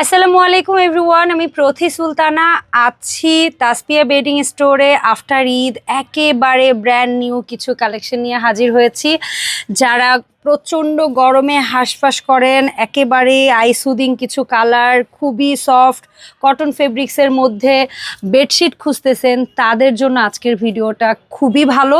আসসালামু আলাইকুম এভরিওয়ান, আমি প্রথি সুলতানা। আছি তাসপিয়া বেডিং স্টোরে আফটার ঈদ, একেবারে ব্র্যান্ড নিউ কিছু কালেকশন নিয়ে হাজির হয়েছি। যারা প্রচণ্ড গরমে হাঁসফাঁস করেন একেবারে আইসুদিং কিছু কালার, খুবই সফট, কটন ফেব্রিক্সের মধ্যে বেডশিট খুঁজতেছেন, তাদের জন্য আজকের ভিডিওটা খুবই ভালো।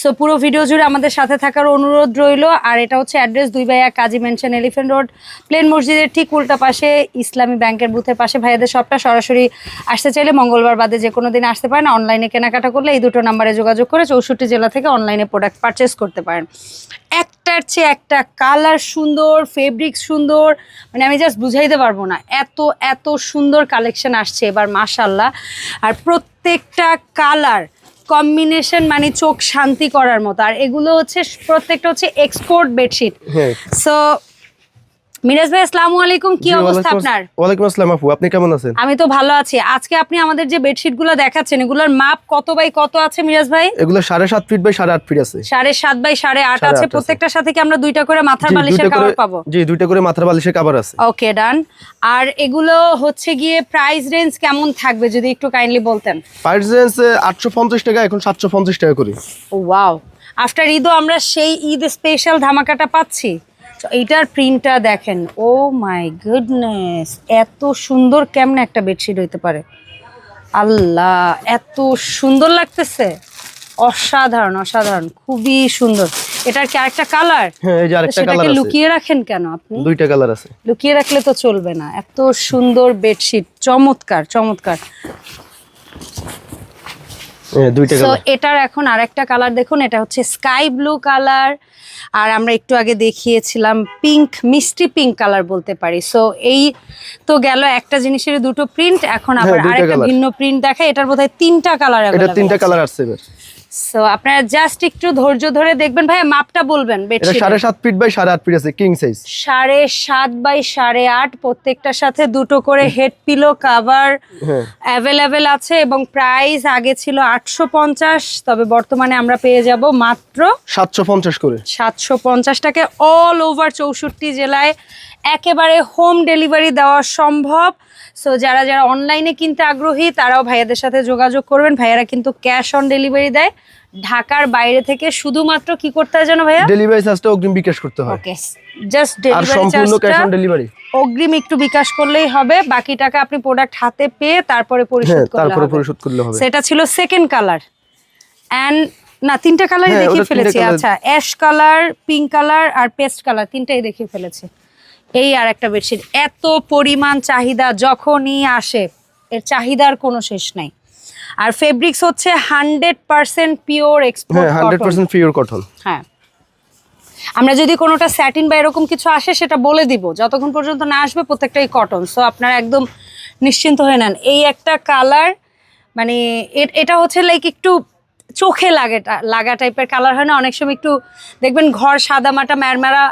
সো পুরো ভিডিও জুড়ে আমাদের সাথে থাকার অনুরোধ রইল, আর এটা হচ্ছে অ্যাড্রেস দুই ভাইয়া Kazi mansion elephant road, plane মসজিদের ঠিক উল্টা পাশে, ইসলামী ব্যাংকের বুথের পাশে। ভাইয়াদের সবটা সরাসরি আসতে চাইলে মঙ্গলবার বাদে যে কোনো দিন আসতে পারেন, অনলাইনে কেনাকাটা করলে এই দুটো নাম্বারে যোগাযোগ করে চৌষট্টি জেলা থেকে অনলাইনে প্রোডাক্ট পারচেস করতে পারেন। একটার চেয়ে একটা কালার সুন্দর ফেব্রিক সুন্দর মানে আমি জাস্ট বুঝাইতে পারব না। এত এত সুন্দর কালেকশন আসছে এবার মাশাল্লাহ আর প্রত্যেকটা কালার কম্বিনেশন মানে চোখ শান্তি করার মতো। আর এগুলো হচ্ছে প্রত্যেকটা হচ্ছে এক্সপোর্ট বেডশিট সো মিরাজ ভাই আসসালামু আলাইকুম। কি অবস্থা আপনার? ওয়ালাইকুম আসসালাম আপু আপনি কেমন আছেন? আমি তো ভালো আছি। আজকে আপনি আমাদের যে বেডশিটগুলো দেখাচ্ছেন এগুলোর মাপ কত বাই কত আছে মিরাজ ভাই? এগুলো সাড়ে সাত ফিট বাই সাড়ে আট ফিট আছে। সাড়ে সাত বাই সাড়ে আট সাড়ে আছে। আট প্রত্যেকটার সাথে কি আমরা দুইটা করে মাথার বালিশের কাভার পাবো? জি দুইটা করে মাথার বালিশের কাবার আছে। ওকে ডান আর এগুলো হচ্ছে গিয়ে প্রাইস রেঞ্জ কেমন থাকবে যদি একটু কাইন্ডলি বলতেন? প্রাইস রেঞ্জ আটশো পঞ্চাশ টাকা এখন সাতশো পঞ্চাশ টাকা করি। ওয়াও আফটার ঈদও আমরা সেই ঈদ স্পেশাল ধামাকাটা পাচ্ছি? এইটার প্রিন্টটা দেখেন ও মাই গুডনেস এত সুন্দর কেমনে একটা বেডশিট হইতে পারে। আল্লাহ এত সুন্দর লাগতেছে। অসাধারণ অসাধারণ খুবই সুন্দর। এটার কি আরেকটা কালার হ্যাঁ এই যে আরেকটা কালার সেটাকে লুকিয়ে রাখেন কেন আপনি? দুইটা কালার আছে। লুকিয়ে রাখলে তো চলবে না। এত সুন্দর বেডশিট চমৎকার চমৎকার। সো এটার এখন আরেকটা কালার দেখুন এটা হচ্ছে স্কাই ব্লু কালার আর আমরা একটু আগে দেখিয়েছিলাম পিঙ্ক মিষ্টি পিঙ্ক কালার বলতে পারি। সো এই তো গেল একটা জিনিসের দুটো প্রিন্ট এখন আবার হ্যাঁ, আরেকটা ভিন্ন প্রিন্ট দেখা এটার বোধহয় তিনটা কালার তিনটা কালার আসছে সো আপনারা জাস্ট একটু ধৈর্য ধরে দেখবেন। ভাই মাপটা বলবেন এটা বেডশিট সাড়ে সাত ফিট বাই সাড়ে আট ফিট আছে কিং সাইজ সাড়ে সাত বাই সাড়ে আট প্রত্যেকটার সাথে দুটো করে হেড পিলো কাভার অ্যাভেলেবেল আছে এবং প্রাইস আগে ছিল আটশো পঞ্চাশ তবে বর্তমানে আমরা পেয়ে যাব মাত্র সাতশো পঞ্চাশ করে। সাতশো পঞ্চাশ টাকা অল ওভার চৌষট্টি জেলায় একেবারে হোম ডেলিভারি দেওয়া সম্ভব। সো যারা যারা অনলাইনে কিনতে আগ্রহী তারাও ভাইয়াদের সাথে যোগাযোগ করবেন। ভাইয়ারা কিন্তু ক্যাশ অন ডেলিভারি দেয়। ঢাকার বাইরে থেকে শুধুমাত্র কি করতে হয় জানো ভাইয়া? ডেলিভারি চার্জটা অগ্রিম বিকাশ করতে হয়। ওকে জাস্ট আর ডেলিভারি সম্পূর্ণ ক্যাশ চার্জটা অন ডেলিভারি অগ্রিম একটু বিকাশ করলেই হবে। বাকি টাকা আপনি প্রোডাক্ট হাতে পেয়ে তারপরে হ্যাঁ পরিশোধ করলে তারপরে পরিশোধ করলে হবে। সেটা ছিল সেকেন্ড কালার অ্যান্ড না তিনটা কালারই হ্যাঁ, দেখিয়ে ফেলেছি। আচ্ছা অ্যাশ কালার পিঙ্ক কালার আর পেস্ট কালার তিনটাই দেখিয়ে ফেলেছি। এই আর একটা বেডশিট এত পরিমাণ চাহিদা যখনই আসে এর চাহিদার কোনো শেষ নাই। আর ফেব্রিক্স হচ্ছে hundred percent pure export hundred percent pure cotton হ্যাঁ। আমরা যদি কোনোটা স্যাটিন বা এরকম কিছু আসে সেটা বলে দিব। যতক্ষণ পর্যন্ত না আসবে প্রত্যেকটাই কটন সো আপনারা একদম নিশ্চিন্ত হয়ে নেন। এই একটা কালার মানে এটা হচ্ছে লাইক একটু চোখে লাগে লাগা টাইপের কালার হয় না? অনেক সময় একটু দেখবেন ঘর সাদা মাটা ম্যারম্যারা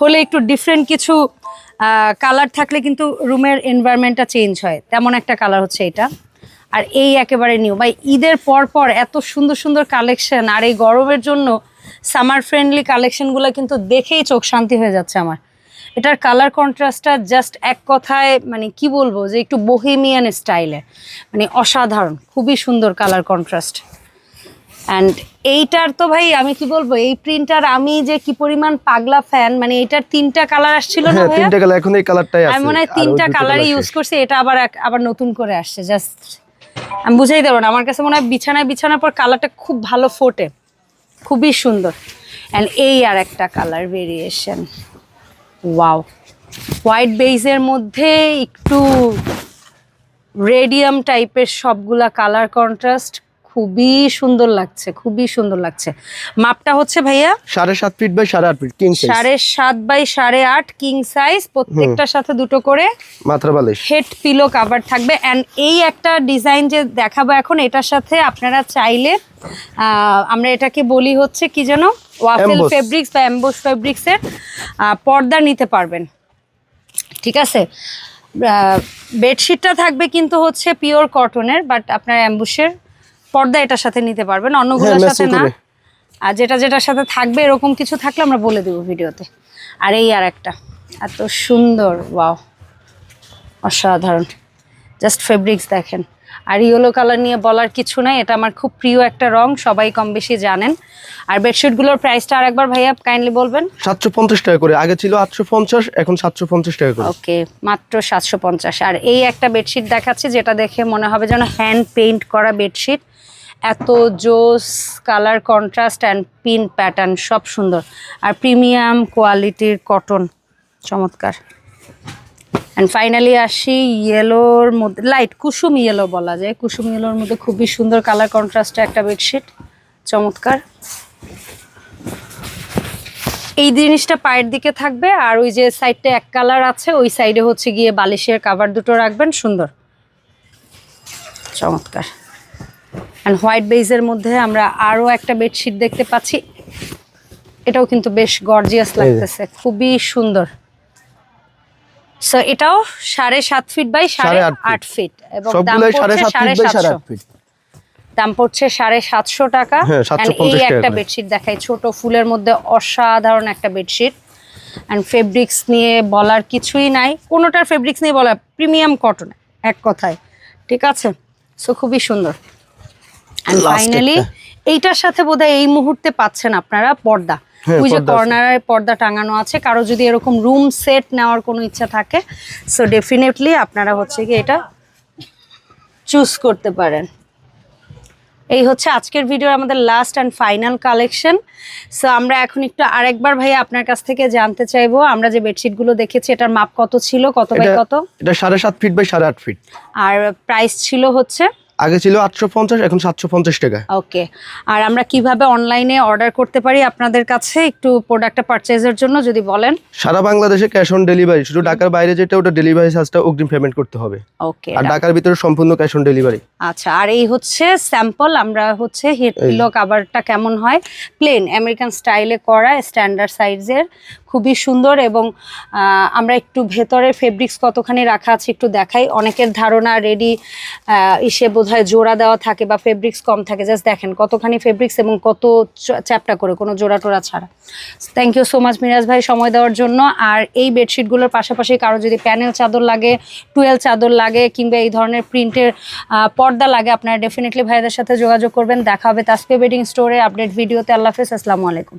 হলে একটু ডিফারেন্ট কিছু কালার থাকলে কিন্তু রুমের এনভায়রনমেন্টটা চেঞ্জ হয়। তেমন একটা কালার হচ্ছে এটা। আর এই একেবারে নিউ ভাই, ঈদের পর পর এত সুন্দর সুন্দর কালেকশন আর এই গরমের জন্য সামার ফ্রেন্ডলি কালেকশনগুলো কিন্তু দেখেই চোখ শান্তি হয়ে যাচ্ছে আমার। এটার কালার কন্ট্রাস্টটা জাস্ট এক কথায় মানে কি বলব যে একটু bohemian স্টাইলে মানে অসাধারণ, খুবই সুন্দর কালার কন্ট্রাস্ট অ্যান্ড এইটার তো ভাই আমি কি বলব এই প্রিন্টার আমি যে কি পরিমাণ পাগলা ফ্যান মানে এইটার তিনটা কালার আসছিল না হ্যাঁ ভাইয়া? তিনটা কালার এখন এই কালারটাই আছে। আমি মনে হয় তিনটা কালারই ইউজ করছি এটা আবার আবার নতুন করে আসছে জাস্ট আমি বুঝাই দেবো না আমার কাছে মনে হয় বিছানায় বিছানার পর কালারটা খুব ভালো ফোটে খুবই সুন্দর। অ্যান্ড এই আর একটা কালার ভেরিয়েশন ওয়াও হোয়াইট বেইজের মধ্যে একটু রেডিয়াম টাইপের সবগুলা কালার কন্ট্রাস্ট খুবই সুন্দর লাগছে খুবই সুন্দর লাগছে। মাপটা হচ্ছে ভাইয়া? সাড়ে সাত ফিট বাই সাড়ে আট ফিট কিং সাড়ে সাত বাই সাড়ে আট কিং সাইজ প্রত্যেকটার সাথে দুটো করে বালিশ। হেড পিলো কাভার থাকবে। অ্যান্ড এই একটা ডিজাইন যে দেখাবো এখন এটার সাথে আপনারা চাইলে আমরা এটাকে বলি হচ্ছে কি যেন? ওয়াফেল। ফেব্রিক্স বা এম্বোস ফেব্রিক্সের পর্দা নিতে পারবেন। ঠিক আছে? বেডশিটটা থাকবে কিন্তু হচ্ছে পিওর কটনের বাট আপনার অ্যাম্বুসের পর্দা এটার সাথে নিতে পারবেন অন্যগুলোর গুলোর সাথে না। আর যেটা যেটার সাথে থাকবে এরকম কিছু থাকলে আমরা বলে দেবো ভিডিওতে। আর এই আর একটা। এত সুন্দর ওয়াও। অসাধারণ। জাস্ট ফেব্রিক্স দেখেন। আর ইয়েলো কালার নিয়ে বলার কিছু নাই এটা আমার খুব প্রিয় একটা রং সবাই কম বেশি জানেন। আর বেডশিটগুলোর প্রাইসটা আরেকবার ভাইয়া কাইন্ডলি বলবেন? সাতশো পঞ্চাশ টাকা করে আগে ছিল আটশো পঞ্চাশ এখন সাতশো পঞ্চাশ টাকা করে। ওকে মাত্র সাতশো পঞ্চাশ। আর এই একটা বেডশিট দেখাচ্ছি যেটা দেখে মনে হবে যেন হ্যান্ড পেইন্ট করা বেডশিট এত জোস colour contrast and pin pattern সব সুন্দর। আর প্রিমিয়াম কোয়ালিটির কটন চমৎকার। অ্যান্ড ফাইনালি আসি ইয়েলোর মধ্যে লাইট কুসুম ইয়েলো বলা যায়। কুসুম ইয়েলোর মধ্যে খুবই সুন্দর কালার কন্ট্রাস্টে একটা বেডশিট চমৎকার। এই জিনিসটা পায়ের দিকে থাকবে আর ওই যে সাইডটা এক কালার আছে ওই সাইডে হচ্ছে গিয়ে বালিশের কাভার দুটো রাখবেন সুন্দর। চমৎকার। অ্যান্ড হোয়াইট বেইজের মধ্যে আমরা আরও একটা বেডশিট দেখতে পাচ্ছি। এটাও কিন্তু বেশ গর্জিয়াস লাগতেছে খুবই সুন্দর। সো এটাও সাড়ে সাত ফিট বাই সাড়ে আট ফিট এবং দাম পড়ছে সাড়ে সাতশো। দাম পড়ছে সাড়ে সাতশো টাকা। হ্যাঁ, And 750 এই একটা বেডশিট দেখাই। ছোট ফুলের মধ্যে অসাধারণ একটা বেডশিট অ্যান্ড ফেব্রিক্স নিয়ে বলার কিছুই নাই। কোনোটার ফেব্রিক্স নিয়ে বলা প্রিমিয়াম কটন এক কথায়। ঠিক আছে? সো খুবই সুন্দর। অ্যান্ড ফাইনালি এইটার সাথে বোধহয় এই মুহূর্তে পাচ্ছেন আপনারা পর্দা। ওই যে কর্নারের পর্দা টাঙানো আছে। কারও যদি এরকম রুম সেট নেওয়ার কোনো ইচ্ছা থাকে সো ডেফিনেটলি আপনারা হচ্ছে কি এটা চুজ করতে পারেন। এই হচ্ছে আজকের ভিডিওর আমাদের last and final collection so আমরা এখন একটু আরেকবার ভাই আপনার কাছ থেকে জানতে চাইব। আমরা যে বেডশিটগুলো দেখেছি এটার মাপ কত ছিল? কত বাই কত? এটা সাড়ে সাত ফিট বাই সাড়ে আট ফিট আর প্রাইস ছিল হচ্ছে আগে ছিল আটশো পঞ্চাশ এখন সাতশো পঞ্চাশ টাকা। ওকে। আর আমরা কীভাবে অনলাইনে অর্ডার করতে পারি আপনাদের কাছে? একটু প্রোডাক্টটা পারচেজের জন্য যদি বলেন। সারা বাংলাদেশে ক্যাশ অন ডেলিভারি শুধু ঢাকার বাইরে যেটা ওটা ডেলিভারি চার্জটা অগ্রিম পেমেন্ট করতে হবে। ওকে। আর ঢাকার ভিতরে সম্পূর্ণ ক্যাশ অন ডেলিভারি আচ্ছা আর এই হচ্ছে স্যাম্পল আমরা হচ্ছে হিট পিলো কাভারটা কেমন হয়? প্লেন আমেরিকান স্টাইলে করা স্ট্যান্ডার্ড সাইজের খুবই সুন্দর এবং আমরা একটু ভেতরে ফেব্রিক্স কতখানি রাখা আছে একটু দেখাই। অনেকের ধারণা রেডি ইসে বোধহয় জোড়া দেওয়া থাকে বা ফেব্রিক্স কম থাকে। জাস্ট দেখেন কতখানি ফেব্রিক্স এবং কত চ্যাপটা করে কোনো জোড়া টোড়া ছাড়া। Thank you so much Miraj ভাই সময় দেওয়ার জন্য। আর এই বেডশিটগুলোর পাশাপাশি কারও যদি প্যানেল চাদর লাগে টুয়েল চাদর লাগে কিংবা এই ধরনের প্রিন্টের পর্দা লাগে, আপনারা ডেফিনেটলি ভাইদের সাথে যোগাযোগ করবেন। দেখা হবে তাসপে বেডিং স্টোরে আপডেট ভিডিওতে আল্লাহ হাফেজ, আসসালামু আলাইকুম।